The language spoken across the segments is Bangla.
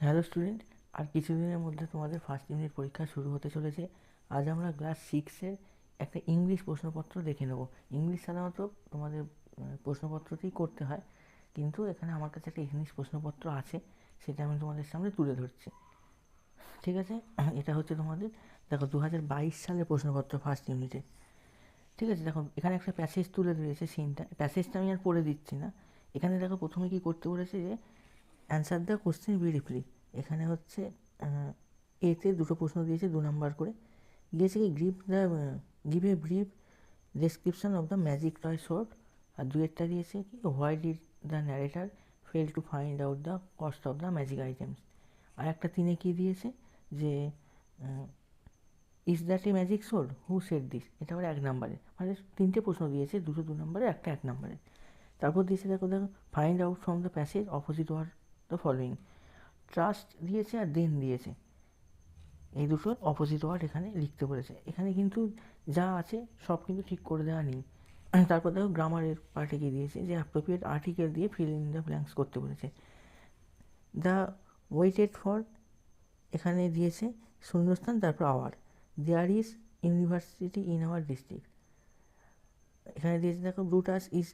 হ্যালো স্টুডেন্ট আর কিছুদিনের মধ্যে তোমাদের ফার্স্ট ইউনিট পরীক্ষা শুরু হতে চলেছে। আজ আমরা ক্লাস সিক্সের একটা ইংলিশ প্রশ্নপত্র দেখে নেব। ইংলিশ সাধারণত তোমাদের প্রশ্নপত্রতেই করতে হয়। কিন্তু এখানে আমার কাছে একটা ইংলিশ প্রশ্নপত্র আছে, সেটা আমি তোমাদের সামনে তুলে ধরছি। ঠিক আছে? এটা হচ্ছে তোমাদের, দেখো দু হাজার বাইশ সালের প্রশ্নপত্র ফার্স্ট ইউনিটে ঠিক আছে? দেখো, এখানে একটা প্যাসেজ তুলে দিয়েছে সিনটা প্যাসেজটা আমি আর পড়ে দিচ্ছি না। এখানে দেখো, প্রথমে কি করতে বলেছে যে অ্যান্সার দ্য কোশ্চেন ব্রিফলি এখানে হচ্ছে এতে দুটো প্রশ্ন দিয়েছে, দু নাম্বার করে। দিয়েছে কি grip the give a brief description of the magic toy short আর দুয়েরটা দিয়েছে কি why did the narrator fail to find out the cost of the magic items আর একটা তিনে কি দিয়েছে, যে is that a magic sword who set this এটা আবার এক নাম্বারে। মানে তিনটে প্রশ্ন দিয়েছে, দুটো দু নম্বরে, একটা এক নম্বরে। তারপর দিয়েছে, দেখো দেখো find out from the passage opposite word the following trust দিয়েছে আর দেন দিয়েছে। এই দুটোর অপোজিট ওয়ার্ড এখানে লিখতে বলেছে। এখানে কিন্তু যা আছে সব কিন্তু ঠিক করে দেওয়া নেই। তারপর দেখো গ্রামারের পার্টে গিয়ে দিয়েছে যে অ্যাপ্রোপ্রিয়েট আর্টিকেল দিয়ে ফিল ইন দ্য ব্ল্যাঙ্কস করতে বলেছে। দ্য ওয়েটেড ফর এখানে দিয়েছে শূন্যস্থান, তারপর our there is university in our district এখানে দিয়েছে দেখো ব্রুটাস ইজ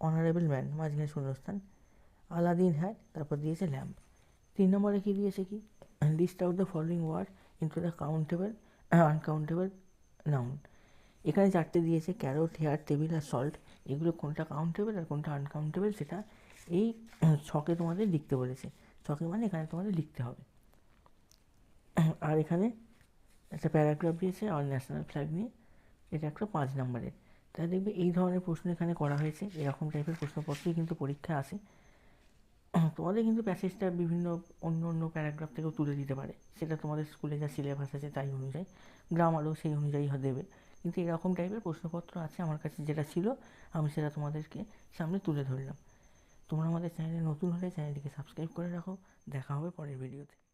অনারেবল ম্যান মাঝখানে শূন্যস্থান। আলাদিন হ্যাড তারপর দিয়েছে ল্যাম্প তিন নম্বরে কী দিয়েছে কি? List out the following word into the countable uncountable noun এখানে চারটে দিয়েছে ক্যারোট হেয়ার টেবিল আর সল্ট এগুলো কোনটা কাউন্টেবল আর কোনটা আনকাউন্টেবল সেটা এই ছকে তোমাদের লিখতে বলেছে। ছকে মানে এখানে তোমাদের লিখতে হবে। আর এখানে একটা প্যারাগ্রাফ দিয়েছে আর ন্যাশনাল ফ্ল্যাগ নিয়ে। এটা একটা পাঁচ নম্বরের। তাহলে দেখবে এই ধরনের প্রশ্ন এখানে করা হয়েছে। এরকম টাইপের প্রশ্নপত্রই কিন্তু পরীক্ষায় আসে। তোমাদের কিন্তু প্যাসেজটা বিভিন্ন অন্য অন্য প্যারাগ্রাফ থেকেও তুলে দিতে পারে। সেটা তোমাদের স্কুলে যা সিলেবাস আছে তাই অনুযায়ী গ্রামারও সেই অনুযায়ী হয় দেবে। কিন্তু এরকম টাইপের প্রশ্নপত্র আছে আমার কাছে যেটা ছিল, আমি সেটা তোমাদেরকে সামনে তুলে ধরলাম। তোমরা আমাদের চ্যানেলে নতুন হলে চ্যানেলটিকে সাবস্ক্রাইব করে রাখো। দেখা হবে পরের ভিডিওতে